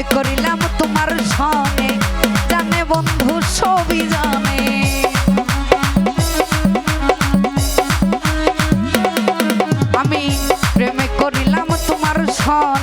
অভিনয় করিলাম তোমার সঙ্গে। জানে বন্ধু সবই জানে। আমি প্রেমে করিলাম তোমার সঙ্গে।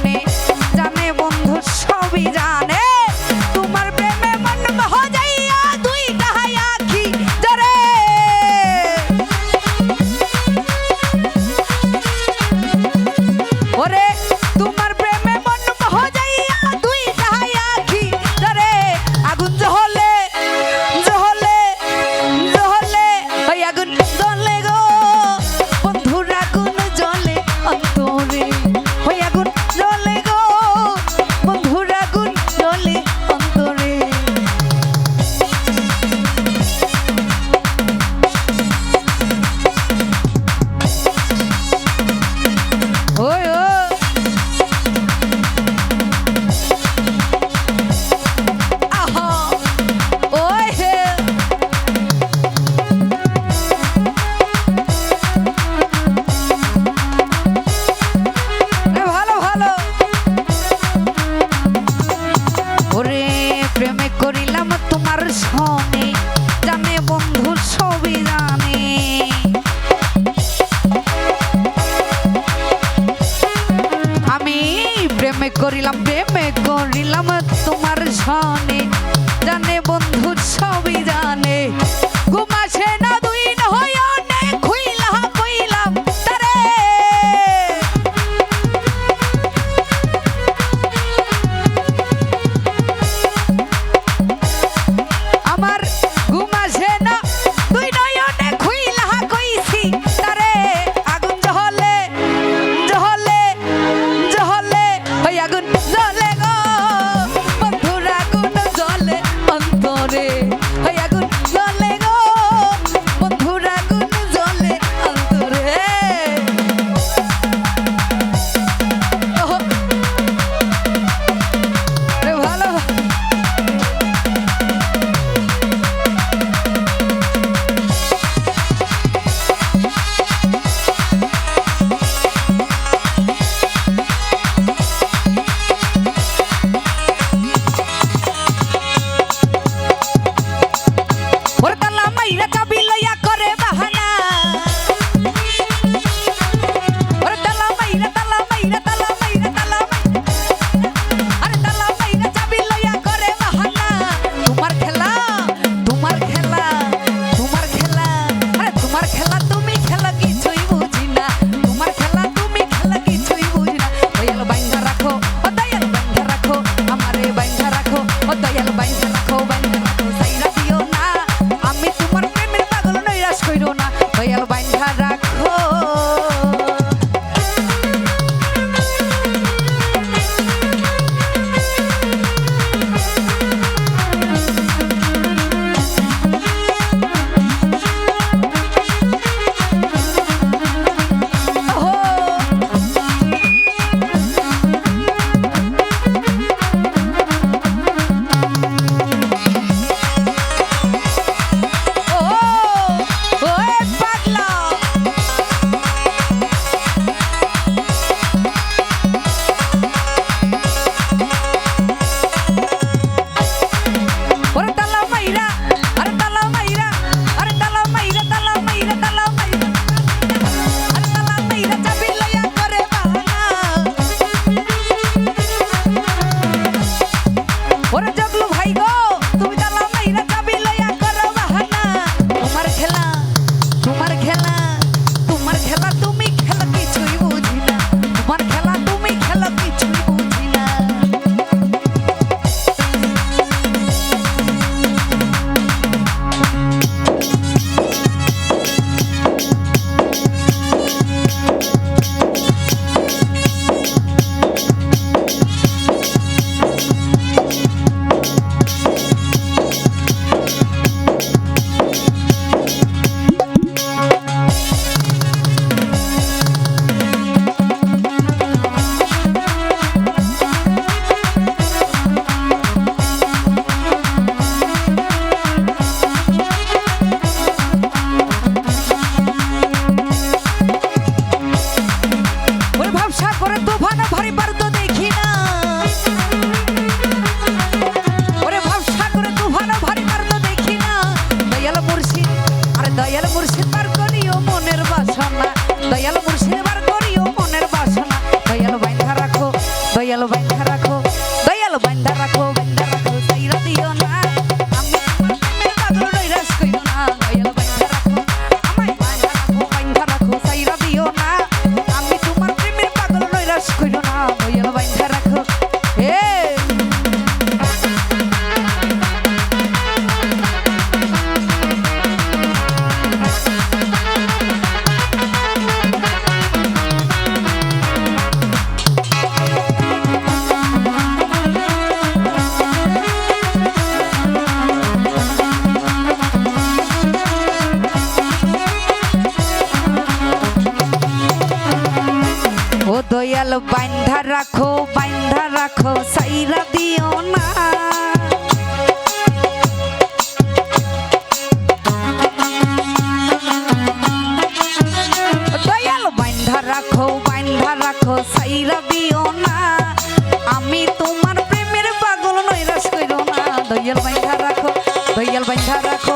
হনে জানে বন্ধু ದಯಲ ಮುರುಸಿದ್ದ বাইন্ধা রাখো বাইন্ধা রাখো, সাইরা দিও না। দয়াল বাইন্ধা রাখো বাইন্ধা রাখো, সাইরা দিও না। আমি তোমার প্রেমের পাগল নৈরাশ কইরো না। দয়াল বাইন্ধা রাখো, দয়াল বাইন্ধা রাখো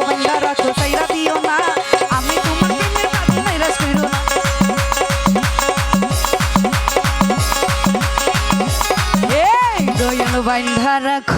এই দয়াল বাইন্ধা রাখো